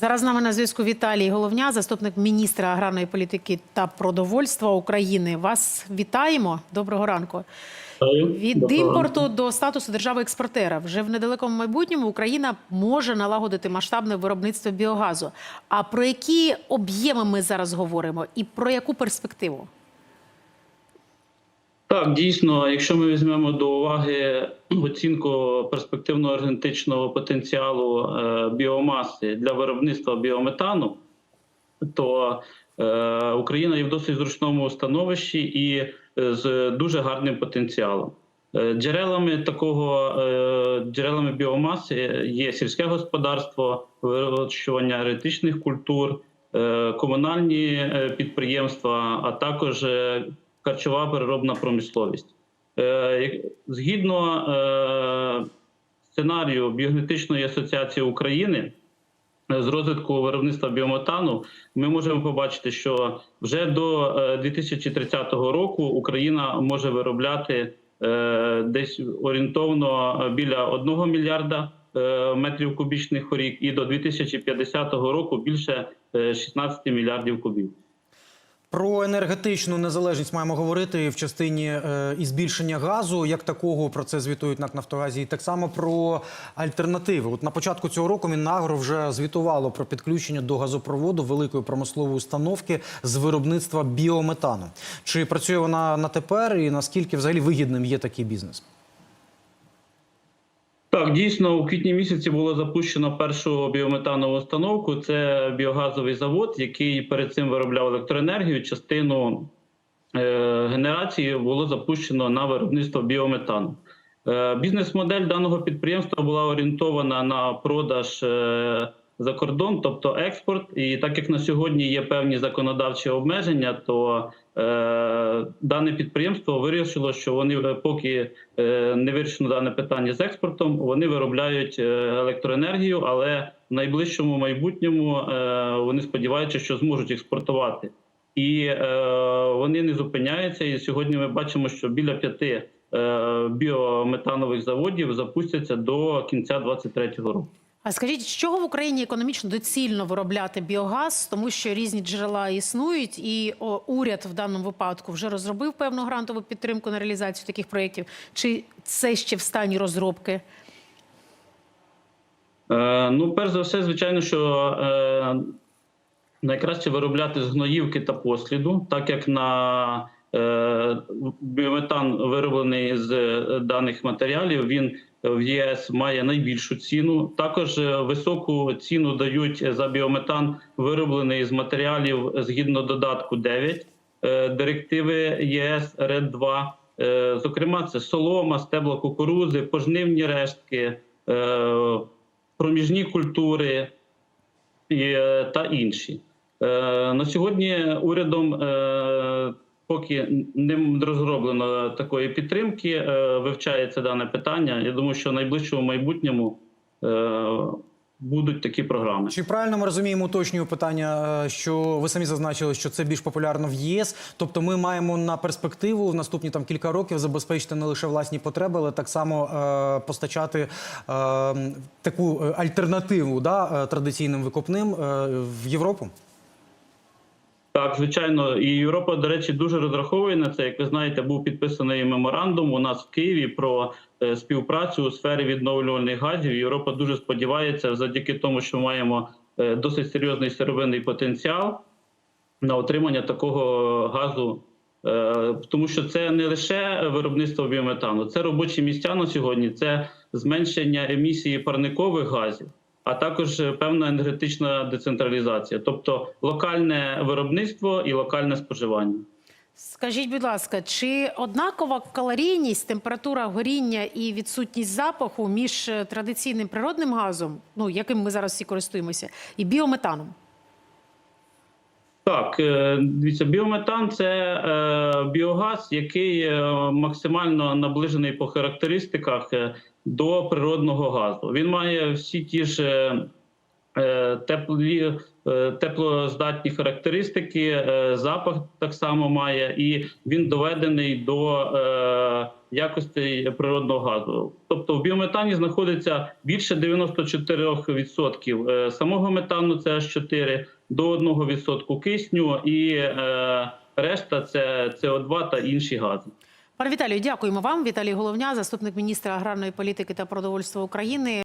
Зараз з нами на зв'язку Віталій Головня, заступник міністра аграрної політики та продовольства України. Вас вітаємо. Доброго ранку. Від Доброго імпорту до статусу держави-експортера вже в недалекому майбутньому Україна може налагодити масштабне виробництво біогазу. А про які об'єми ми зараз говоримо і про яку перспективу? Так, дійсно, якщо ми візьмемо до уваги оцінку перспективного енергетичного потенціалу е, біомаси для виробництва біометану, то е, Україна є в досить зручному становищі і е, з дуже гарним потенціалом. Джерелами такого джерелами біомаси є сільське господарство, вирощування еретичних культур, комунальні підприємства, а також харчова переробна промисловість. Е, Згідно е, сценарію Біогенетичної асоціації України е, з розвитку виробництва біометану, ми можемо побачити, що вже до е, 2030 року Україна може виробляти десь орієнтовно біля 1 мільярда метрів кубічних рік, і до 2050 року більше е, 16 мільярдів кубів. Про енергетичну незалежність маємо говорити в частині е, і збільшення газу, як такого про це звітують НАК «Нафтогазі», і так само про альтернативи. От на початку цього року Мінагро вже звітувало про підключення до газопроводу великої промислової установки з виробництва біометану. Чи працює вона на тепер, і наскільки взагалі вигідним є такий бізнес? Так, дійсно, у квітні місяці було запущено першу біометанову установку. Це біогазовий завод, який перед цим виробляв електроенергію. Частину е, генерації було запущено на виробництво біометану. Е, бізнес-модель даного підприємства була орієнтована на продаж е, за кордон, тобто експорт. І так як на сьогодні є певні законодавчі обмеження, то е, дане підприємство вирішило, що вони е, поки е, не вирішено дане питання з експортом, вони виробляють е, електроенергію, але в найближчому майбутньому е, вони сподіваються, що зможуть експортувати. І е, вони не зупиняються. І сьогодні ми бачимо, що біля п'яти е, біометанових заводів запустяться до кінця 2023 року. А скажіть, з чого в Україні економічно доцільно виробляти біогаз, тому що різні джерела існують, і о, уряд в даному випадку вже розробив певну грантову підтримку на реалізацію таких проєктів. Чи це ще в стані розробки? Е, ну, перш за все, звичайно, що е, найкраще виробляти з гноївки та посліду, так як на е, біометан вироблений з е, даних матеріалів, він в ЄС має найбільшу ціну. Також е, високу ціну дають за біометан, вироблений з матеріалів згідно додатку 9 е, директиви ЄС РЕД 2. Е, Зокрема, це солома, стебла кукурузи, пожнивні рештки. е, проміжні культури е, та інші. Е, На сьогодні урядом е, поки не розроблено такої підтримки, е, вивчається дане питання. Я думаю, що в найближчому майбутньому е, будуть такі програми. Чи правильно ми розуміємо уточнюю питання, е, що ви самі зазначили, що це більш популярно в ЄС? Тобто, ми маємо на перспективу в наступні там кілька років забезпечити не лише власні потреби, але так само е, постачати е, таку альтернативу да, традиційним викопним е, в Європу? Так, звичайно, і Європа, до речі, дуже розраховує на це. Як ви знаєте, був підписаний меморандум у нас в Києві про е, співпрацю у сфері відновлювальних газів. Європа дуже сподівається, завдяки тому, що маємо е, досить серйозний сировинний потенціал на отримання такого газу. Е, Тому що це не лише виробництво біометану, це робочі місця на сьогодні, це зменшення емісії парникових газів, а також е, певна енергетична децентралізація, тобто локальне виробництво і локальне споживання. Скажіть, будь ласка, чи однакова калорійність, температура горіння і відсутність запаху між е, традиційним природним газом, ну яким ми зараз всі користуємося, і біометаном? Так, е, дивіться, біометан це е, біогаз, який е, максимально наближений по характеристиках до природного газу. Він має всі ті ж теплі теплоздатні характеристики, запах так само має, і він доведений до якості природного газу. Тобто в біометані знаходиться більше 94% е, самого метану, це H4, до 1% кисню, і е, решта це СО2 та інші гази. Пане Віталію, дякуємо вам. Віталій Головня, заступник міністра аграрної політики та продовольства України.